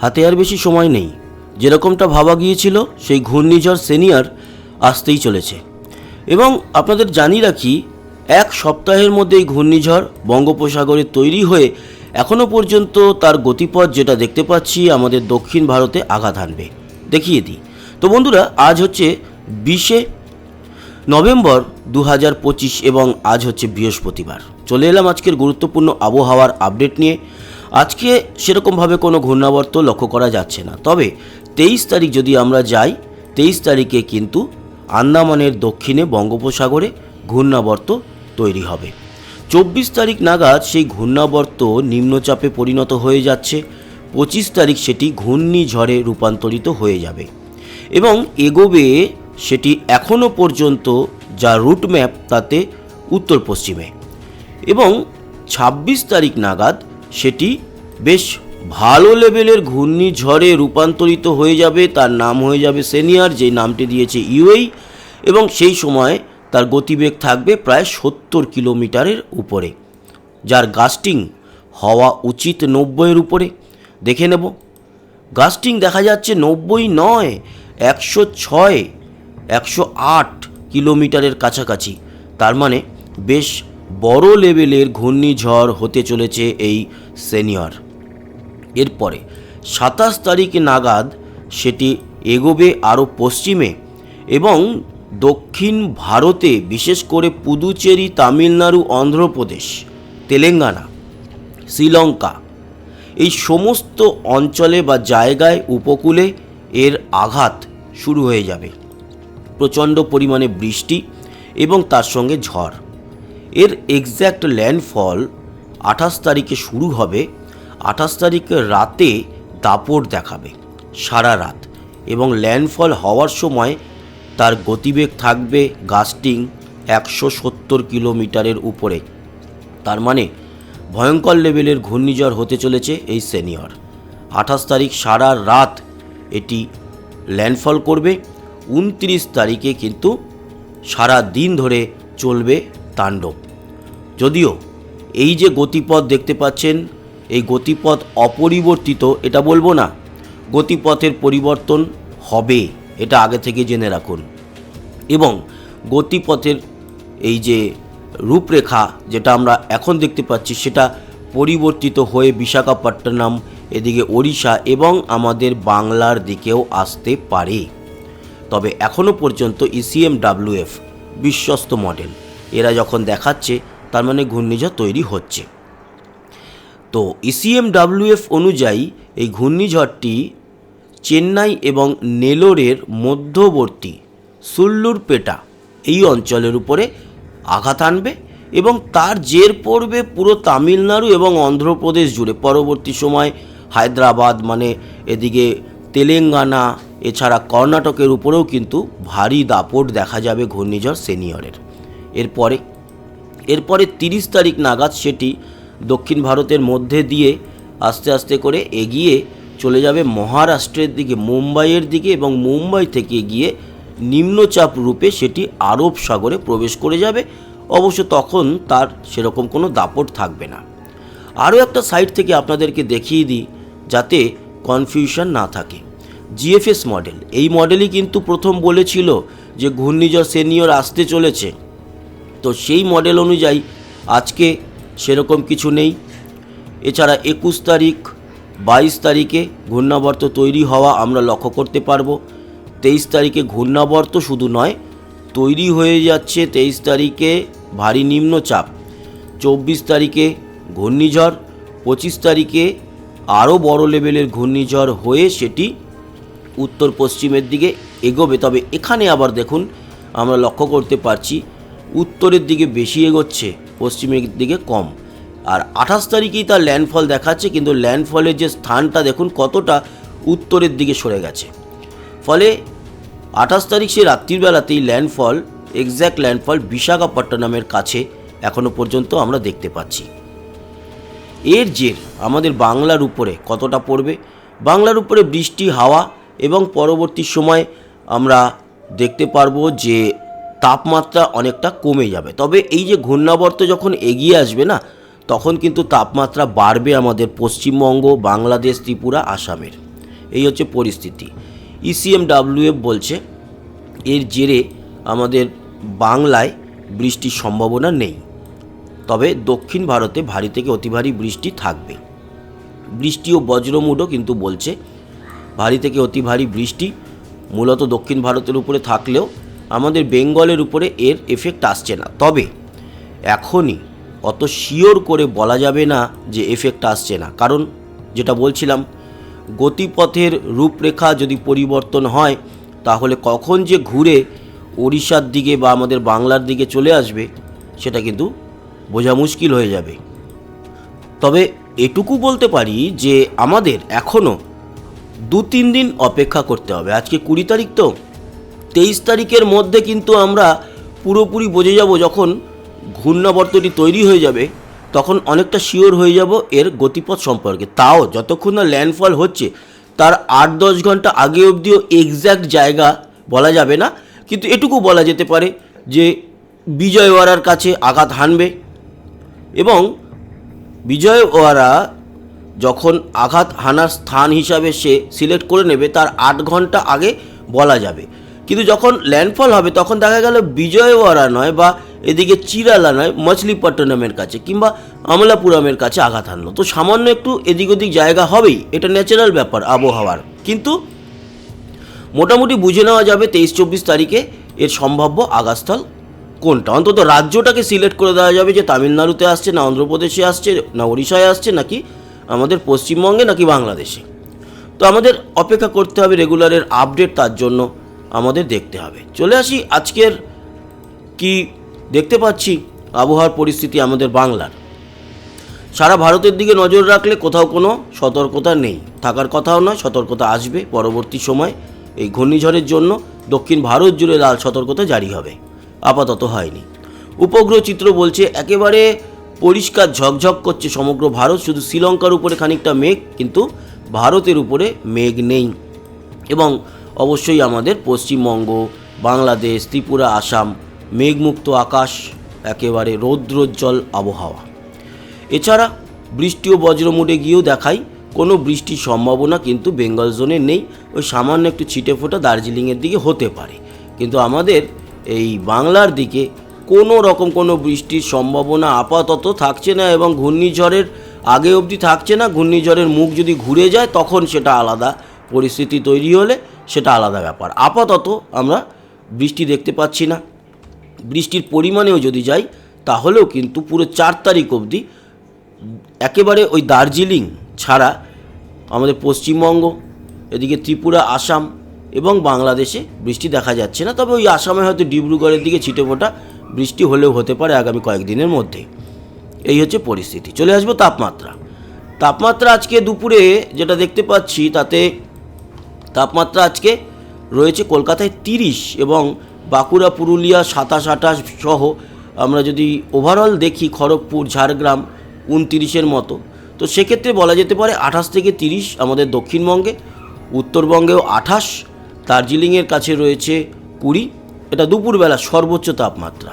হাতে আর বেশি সময় নেই। যেরকমটা ভাবা গিয়েছিল, সেই ঘূর্ণিঝড় সেনিয়র আসতেই চলেছে। এবং আপনাদের জানিয়ে রাখি, এক সপ্তাহের মধ্যে এই ঘূর্ণিঝড় বঙ্গোপসাগরে তৈরি হয়ে এখনও পর্যন্ত তার গতিপথ যেটা দেখতে পাচ্ছি, আমাদের দক্ষিণ ভারতে আঘাত হানবে। দেখিয়ে দিই। তো বন্ধুরা, আজ হচ্ছে বিশে নভেম্বর দু হাজার পঁচিশ এবং আজ হচ্ছে বৃহস্পতিবার। চলে এলাম আজকের গুরুত্বপূর্ণ আবহাওয়ার আপডেট নিয়ে। আজকে সেরকমভাবে কোনো ঘূর্ণাবর্ত লক্ষ্য করা যাচ্ছে না। তবে তেইশ তারিখ যদি আমরা যাই, তেইশ তারিখে কিন্তু আন্দামানের দক্ষিণে বঙ্গোপসাগরে ঘূর্ণাবর্ত তৈরি হবে। চব্বিশ তারিখ নাগাদ সেই ঘূর্ণাবর্ত নিম্নচাপে পরিণত হয়ে যাচ্ছে। পঁচিশ তারিখ সেটি ঘূর্ণিঝড়ে রূপান্তরিত হয়ে যাবে। এবং এগোবে সেটি এখনও পর্যন্ত যা রুট ম্যাপ তাতে উত্তর পশ্চিমে এবং ২৬ তারিখ নাগাদ সেটি বেশ ভালো লেভেলের ঘূর্ণিঝড়ে রূপান্তরিত হয়ে যাবে, তার নাম হয়ে যাবে সিনিয়র যে নামটি দিয়েছে ইউএই, এবং সেই সময় তার গতিবেগ থাকবে প্রায় সত্তর কিলোমিটারের উপরে, যার গাস্টিং হওয়া উচিত নব্বইয়ের উপরে। দেখে নেব। গাস্টিং দেখা যাচ্ছে নব্বই নয়, একশো ছয়, একশো আট কিলোমিটারের কাছাকাছি, তার মানে বেশ বড় লেভেলের ঘূর্ণিঝড় হতে চলেছে এই সেনিয়র। এরপরে, সাতাশ তারিখ নাগাদ সেটি এগোবে আরও পশ্চিমে এবং দক্ষিণ ভারতে, বিশেষ করে পুদুচেরি, তামিলনাড়ু, অন্ধ্রপ্রদেশ, তেলেঙ্গানা, শ্রীলঙ্কা এই সমস্ত অঞ্চলে বা জায়গায় উপকূলে এর আঘাত শুরু হয়ে যাবে। প্রচণ্ড পরিমাণে বৃষ্টি এবং তার সঙ্গে ঝড়। এর এক্স্যাক্ট ল্যান্ডফল আঠাশ তারিখে শুরু হবে, আঠাশ তারিখে রাতে দাপট দেখাবে, সারা রাত। এবং ল্যান্ডফল হওয়ার সময় তার গতিবেগ থাকবে গাস্টিং একশো সত্তর কিলোমিটারের উপরে। তার মানে ভয়ঙ্কর লেভেলের ঘূর্ণিঝড় হতে চলেছে এই সেনিয়র আঠাশ তারিখ সারা রাত এটি ল্যান্ডফল করবে, উনত্রিশ তারিখে কিন্তু সারা দিন ধরে চলবে তাণ্ডব। যদিও এই যে গতিপথ দেখতে পাচ্ছেন, এই গতিপথ অপরিবর্তিত, এটা বলব না, গতিপথের পরিবর্তন হবে, এটা আগে থেকে জেনে রাখুন। এবং গতিপথের এই যে রূপরেখা যেটা আমরা এখন দেখতে পাচ্ছি, সেটা পরিবর্তিত হয়ে বিশাখাপট্টনম, এদিকে ওড়িশা এবং আমাদের বাংলার দিকেও আসতে পারে। তবে এখনও পর্যন্ত E ইসিএম ডাব্লিউএফ বিশ্বস্ত মডেল। এরা যখন দেখাচ্ছে, তার মানে ঘূর্ণিঝড় তৈরি হচ্ছে। তো E ইসিএম ডাব্লিউএফ অনুযায়ী এই ঘূর্ণিঝড়টি চেন্নাই এবং নেলোরের মধ্যবর্তী সুল্লুরপেটা এই অঞ্চলের উপরে আঘাত আনবে এবং তার জের পড়বে পুরো তামিলনাড়ু এবং অন্ধ্রপ্রদেশ জুড়ে। পরবর্তী সময় হায়দ্রাবাদ মানে এদিকে তেলেঙ্গানা, এছাড়া কর্ণাটকের উপরেও কিন্তু ভারী দাপট দেখা যাবে ঘূর্ণিঝড় সেনিয়রের। এরপরে এরপরে তিরিশ তারিখ নাগাদ সেটি দক্ষিণ ভারতের মধ্যে দিয়ে আস্তে আস্তে করে এগিয়ে চলে যাবে মহারাষ্ট্রের দিকে, মুম্বাইয়ের দিকে এবং মুম্বাই থেকে গিয়ে নিম্নচাপ রূপে সেটি আরব সাগরে প্রবেশ করে যাবে। অবশ্য তখন তার সেরকম কোনো দাপট থাকবে না। আরও একটা সাইট থেকে আপনাদেরকে দেখিয়ে দিই, যাতে কনফিউশন না থাকে। জিএফএস মডেল, এই মডেলই কিন্তু প্রথম বলেছিল যে ঘূর্ণিঝড় সেনিয়র আসতে চলেছে। তো সেই মডেল অনুযায়ী আজকে সেরকম কিছু নেই। এছাড়া একুশ তারিখ, বাইশ তারিখে ঘূর্ণাবর্ত তৈরি হওয়া আমরা লক্ষ্য করতে পারব। তেইশ তারিখে ঘূর্ণাবর্ত শুধু নয়, তৈরি হয়ে যাচ্ছে তেইশ তারিখে ভারী নিম্নচাপ। চব্বিশ তারিখে ঘূর্ণিঝড়, পঁচিশ তারিখে আরও বড় লেভেলের ঘূর্ণিঝড় হয়ে সেটি উত্তর পশ্চিমের দিকে এগোবে। তবে এখানে আবার দেখুন, আমরা লক্ষ্য করতে পারছি উত্তরের দিকে বেশি এগোচ্ছে, পশ্চিমের দিকে কম। আর আঠাশ তারিখেই তার ল্যান্ডফল দেখাচ্ছে, কিন্তু ল্যান্ডফলের যে স্থানটা দেখুন কতটা উত্তরের দিকে সরে গেছে। ফলে আঠাশ তারিখ সে রাত্রিবেলাতেই ল্যান্ডফল এক্স্যাক্ট ল্যান্ডফল বিশাখাপট্টনমের কাছে এখনও পর্যন্ত আমরা দেখতে পাচ্ছি। এর জের আমাদের বাংলার উপরে কতটা পড়বে? বাংলার উপরে বৃষ্টি, হাওয়া এবং পরবর্তী সময় আমরা দেখতে পারব যে তাপমাত্রা অনেকটা কমে যাবে। তবে এই যে ঘূর্ণাবর্ত যখন এগিয়ে আসবে না, তখন কিন্তু তাপমাত্রা বাড়বে আমাদের পশ্চিমবঙ্গ, বাংলাদেশ, ত্রিপুরা, আসামের। এই হচ্ছে পরিস্থিতি। E ইসিএমডাব্লিউএফ বলছে, এর জেরে আমাদের বাংলায় বৃষ্টির সম্ভাবনা নেই। তবে দক্ষিণ ভারতে ভারী থেকে অতি ভারী বৃষ্টি থাকবে। বৃষ্টি ও বজ্রমুডও কিন্তু বলছে, ভারী থেকে অতি ভারী বৃষ্টি মূলত দক্ষিণ ভারতের উপরে থাকলেও আমাদের বেঙ্গলের উপরে এর এফেক্ট আসছে না। তবে এখনই অত শিওর করে বলা যাবে না যে এফেক্ট আসছে না। কারণ যেটা বলছিলাম, গতিপথের রূপরেখা যদি পরিবর্তন হয়, তাহলে কখন যে ঘুরে ওড়িশার দিকে বা আমাদের বাংলার দিকে চলে আসবে, সেটা কিন্তু বোঝা মুশকিল হয়ে যাবে। তবে এটুকু বলতে পারি যে আমাদের এখনও দু তিন দিন অপেক্ষা করতে হবে। আজকে কুড়ি তারিখ তো। তেইশ তারিখের মধ্যে কিন্তু আমরা পুরোপুরি বোঝে যাব যখন ঘূর্ণাবর্তটি তৈরি হয়ে যাবে, তখন অনেকটা শিওর হয়ে যাব এর গতিপথ সম্পর্কে। তাও যতক্ষণ না ল্যান্ডফল হচ্ছে, তার আট দশ ঘণ্টা আগে অবধিও এক্স্যাক্ট জায়গা বলা যাবে না, কিন্তু এটুকু বলা যেতে পারে যে বিজয়ওয়াড়ার কাছে আঘাত হানবে এবং বিজয় ওয়ারা যখন আঘাত হানার স্থান হিসাবে সে সিলেক্ট করে নেবে, তার আট ঘণ্টা আগে বলা যাবে। কিন্তু যখন ল্যান্ডফল হবে, তখন দেখা গেল বিজয়ওয়াড়া নয় বা এদিকে চিরালা নয়, মছলিপট্টনমের কাছে কিংবা আমলাপুরমের কাছে আঘাত হানলো। তো সামান্য একটু এদিক ওদিক জায়গা হবেই, এটা ন্যাচারাল ব্যাপার আবহাওয়ার। কিন্তু মোটামুটি বুঝে নেওয়া যাবে তেইশ চব্বিশ তারিখে এর সম্ভাব্য আঘাতস্থল কোনটা। অন্তত রাজ্যটাকে সিলেক্ট করে দেওয়া যাবে যে তামিলনাড়ুতে আসছে না অন্ধ্রপ্রদেশে আসছে, না ওড়িশায় আসছে, নাকি আমাদের পশ্চিমবঙ্গে, নাকি বাংলাদেশে। তো আমাদের অপেক্ষা করতে হবে রেগুলারের আপডেট তার জন্য। আমাদের দেখতে হবে। চলে আসি আজকের কি দেখতে পাচ্ছি আবহাওয়ার পরিস্থিতি আমাদের বাংলার। সারা ভারতের দিকে নজর রাখলে কোথাও কোনো সতর্কতা নেই। থাকার কথাও নয়, সতর্কতা আসবে পরবর্তী সময়। এই ঘূর্ণিঝড়ের জন্য দক্ষিণ ভারত জুড়ে লাল সতর্কতা জারি হবে। আপাতত হয়নি। উপগ্রহ চিত্র বলছে একেবারে পরিষ্কার ঝকঝক করছে সমগ্র ভারত। শুধু শ্রীলঙ্কার উপরে খানিকটা মেঘ, কিন্তু ভারতের উপরে মেঘ নেই। এবং অবশ্যই আমাদের পশ্চিমবঙ্গ, বাংলাদেশ, ত্রিপুরা, আসাম, মেঘমুক্ত আকাশ, একেবারে রৌদ্রোজ্জ্বল আবহাওয়া। এছাড়া বৃষ্টি ও বজ্রমুডে গিয়েও দেখাই কোনো বৃষ্টির সম্ভাবনা কিন্তু বেঙ্গল জোনে নেই, ওই সামান্য একটু ছিটে ফোটা দার্জিলিংয়ের দিকে হতে পারে। কিন্তু আমাদের এই বাংলার দিকে কোনো রকম কোনো বৃষ্টির সম্ভাবনা আপাতত থাকছে না এবং ঘূর্ণিঝড়ের, আগে অবধি থাকছে না, ঘূর্ণিঝড়ের মুখ যদি ঘুরে যায়, তখন সেটা আলাদা পরিস্থিতি তৈরি হলে সেটা আলাদা ব্যাপার। আপাতত আমরা বৃষ্টি দেখতে পাচ্ছি না। বৃষ্টির পরিমাণেও যদি যাই, তাহলেও কিন্তু পুরো চার তারিখ অবধি একেবারে ওই দার্জিলিং ছাড়া আমাদের পশ্চিমবঙ্গ, এদিকে ত্রিপুরা, আসাম এবং বাংলাদেশে বৃষ্টি দেখা যাচ্ছে না। তবে ওই আসামে হয়তো ডিব্রুগড়ের দিকে ছিটেফোঁটা বৃষ্টি হলেও হতে পারে আগামী কয়েকদিনের মধ্যে। এই হচ্ছে পরিস্থিতি। চলে আসব তাপমাত্রা। তাপমাত্রা আজকে দুপুরে যেটা দেখতে পাচ্ছি, তাতে তাপমাত্রা আজকে রয়েছে কলকাতায় তিরিশ এবং বাঁকুড়া, পুরুলিয়া সাতাশ, আঠাশ সহ আমরা যদি ওভারঅল দেখি খড়গপুর, ঝাড়গ্রাম উনতিরিশের মতো। তো সেক্ষেত্রে বলা যেতে পারে আঠাশ থেকে তিরিশ আমাদের দক্ষিণবঙ্গে, উত্তরবঙ্গেও আঠাশ, দার্জিলিংয়ের কাছে রয়েছে কুড়ি। এটা দুপুরবেলা সর্বোচ্চ তাপমাত্রা।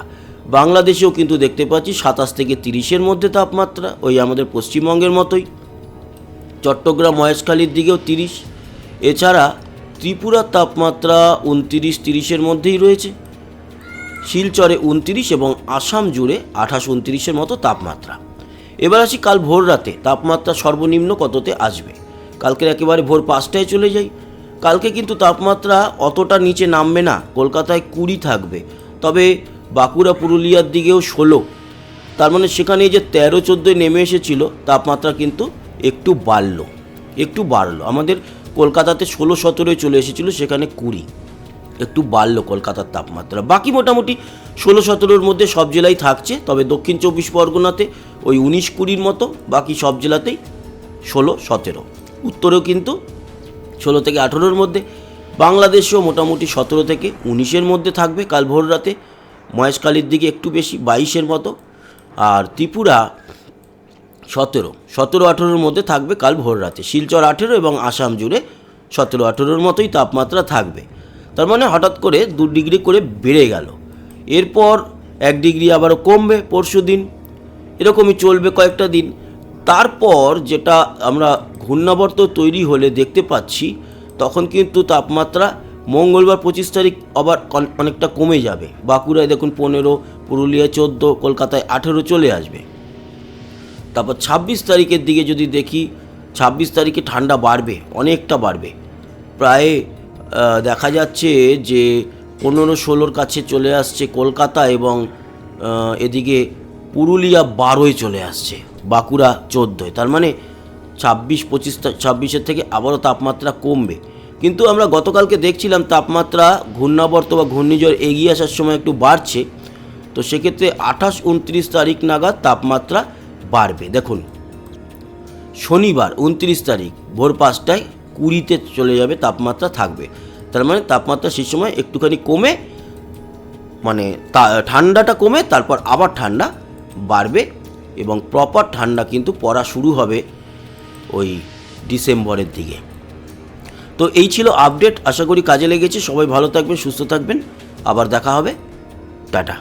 বাংলাদেশেও কিন্তু দেখতে পাচ্ছি সাতাশ থেকে তিরিশের মধ্যে তাপমাত্রা, ওই আমাদের পশ্চিমবঙ্গের মতোই। চট্টগ্রাম, মহেশখালীর দিকেও তিরিশ। এছাড়া ত্রিপুরার তাপমাত্রা উনতিরিশ তিরিশের মধ্যেই রয়েছে। শিলচরে উনতিরিশ এবং আসাম জুড়ে আঠাশ উনতিরিশের মতো তাপমাত্রা। এবার আসি কাল ভোর রাতে, তাপমাত্রা সর্বনিম্ন কততে আসবে? কালকের একেবারে ভোর পাঁচটায় চলে যাই। কালকে কিন্তু তাপমাত্রা অতটা নিচে নামবে না, কলকাতায় কুড়ি থাকবে। তবে বাঁকুড়া, পুরুলিয়ার দিকেও ষোলো। তার মানে সেখানে যে তেরো, চোদ্দোয় নেমে এসেছিল, তাপমাত্রা কিন্তু একটু বাড়লো। একটু বাড়লো। আমাদের কলকাতাতে ষোলো সতেরোয় চলে এসেছিল, সেখানে কুড়ি। একটু বাড়লো কলকাতার তাপমাত্রা। বাকি মোটামুটি ষোলো সতেরোর মধ্যে সব জেলায় থাকছে, তবে দক্ষিণ চব্বিশ পরগনাতে ওই উনিশ কুড়ির মতো, বাকি সব জেলাতেই ষোলো সতেরো। উত্তরেও কিন্তু ষোলো থেকে আঠেরোর মধ্যে, বাংলাদেশেও মোটামুটি সতেরো থেকে উনিশের মধ্যে থাকবে। কাল ভোর রাতে মহেশখালীর দিকে একটু বেশি, বাইশের মতো। আর ত্রিপুরা সতেরো। সতেরো, আঠেরোর মধ্যে থাকবে কাল ভোর রাতে। শিলচর আঠেরো এবং আসাম জুড়ে সতেরো, আঠেরোর মতোই তাপমাত্রা থাকবে। তার মানে হঠাৎ করে দু ডিগ্রি করে বেড়ে গেল। এরপর এক ডিগ্রি আবারও কমবে পরশু দিন। এরকমই চলবে কয়েকটা দিন। তারপর যেটা আমরা ঘূর্ণাবর্ত তৈরি হলে দেখতে পাচ্ছি, তখন কিন্তু তাপমাত্রা মঙ্গলবার পঁচিশ তারিখ আবার অনেকটা কমে যাবে। বাঁকুড়ায় দেখুন পনেরো, পুরুলিয়ায় চোদ্দ, কলকাতায় আঠেরো চলে আসবে। তারপর ছাব্বিশ তারিখের দিকে যদি দেখি, ছাব্বিশ তারিখে ঠান্ডা বাড়বে, অনেকটা বাড়বে। প্রায় দেখা যাচ্ছে যে পনেরো ষোলোর কাছে চলে আসছে কলকাতা এবং এদিকে পুরুলিয়া বারোয় চলে আসছে, বাঁকুড়া চোদ্দোয়। তার মানে ছাব্বিশ, পঁচিশ, ছাব্বিশের থেকে আবারও তাপমাত্রা কমবে। কিন্তু আমরা গতকালকে দেখছিলাম তাপমাত্রা ঘূর্ণাবর্ত বা ঘূর্ণিঝড় এগিয়ে আসার সময় একটু বাড়ছে। তো সেক্ষেত্রে আঠাশ, উনত্রিশ তারিখ নাগাদ তাপমাত্রা বাড়বে। দেখুন, শনিবার উনত্রিশ তারিখ, ভোর পাঁচটায় কুড়িতে চলে যাবে, তাপমাত্রা থাকবে। তার মানে তাপমাত্রা সেই সময় একটুখানি কমে মানে ঠান্ডাটা কমে, তারপর আবার ঠান্ডা বাড়বে এবং প্রপার ঠান্ডা কিন্তু পড়া শুরু হবে ওই ডিসেম্বরের দিকে। তো এই ছিল আপডেট আশা করি কাজে লেগেছে। সবাই ভালো থাকবেন, সুস্থ থাকবেন। আবার দেখা হবে। টাটা।